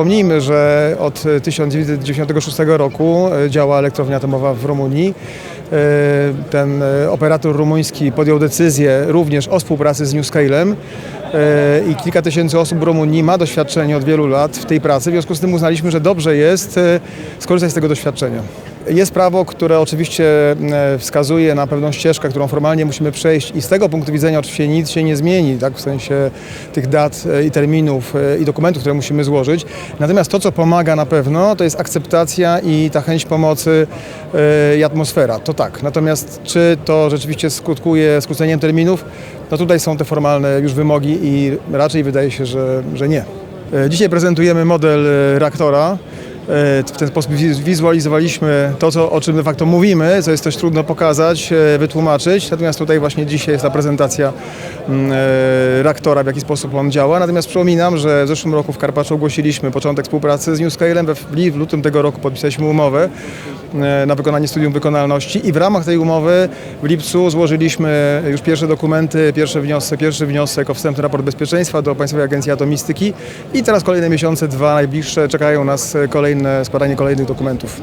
Przypomnijmy, że od 1996 roku e, działa elektrownia atomowa w Rumunii. E, Ten e, operator rumuński podjął decyzję również o współpracy z NewScalem e, i kilka tysięcy osób w Rumunii ma doświadczenie od wielu lat w tej pracy. W związku z tym uznaliśmy, że dobrze jest e, skorzystać z tego doświadczenia. Jest prawo, które oczywiście e, wskazuje na pewną ścieżkę, którą formalnie musimy przejść i z tego punktu widzenia oczywiście nic się nie zmieni, tak, w sensie tych dat e, i terminów e, i dokumentów, które musimy złożyć. Natomiast to, co pomaga na pewno, to jest akceptacja i ta chęć pomocy i atmosfera. To tak. Natomiast czy to rzeczywiście skutkuje skróceniem terminów? No tutaj są te formalne już wymogi i raczej wydaje się, że, że nie. Dzisiaj prezentujemy model reaktora. E, W ten sposób wiz- wizualizowaliśmy to, co, o czym de facto mówimy, co jest też trudno pokazać, e, wytłumaczyć. Natomiast tutaj właśnie dzisiaj jest ta prezentacja mm, e, reaktora, w jaki sposób on działa. Natomiast przypominam, że w zeszłym roku w Karpaczu ogłosiliśmy początek współpracy z NewScalem. W lutym tego roku podpisaliśmy umowę na wykonanie studium wykonalności i w ramach tej umowy w lipcu złożyliśmy już pierwsze dokumenty, pierwsze wniosek, pierwszy wniosek o wstępny raport bezpieczeństwa do Państwowej Agencji Atomistyki i teraz kolejne miesiące, dwa najbliższe, czekają nas kolejne, składanie kolejnych dokumentów.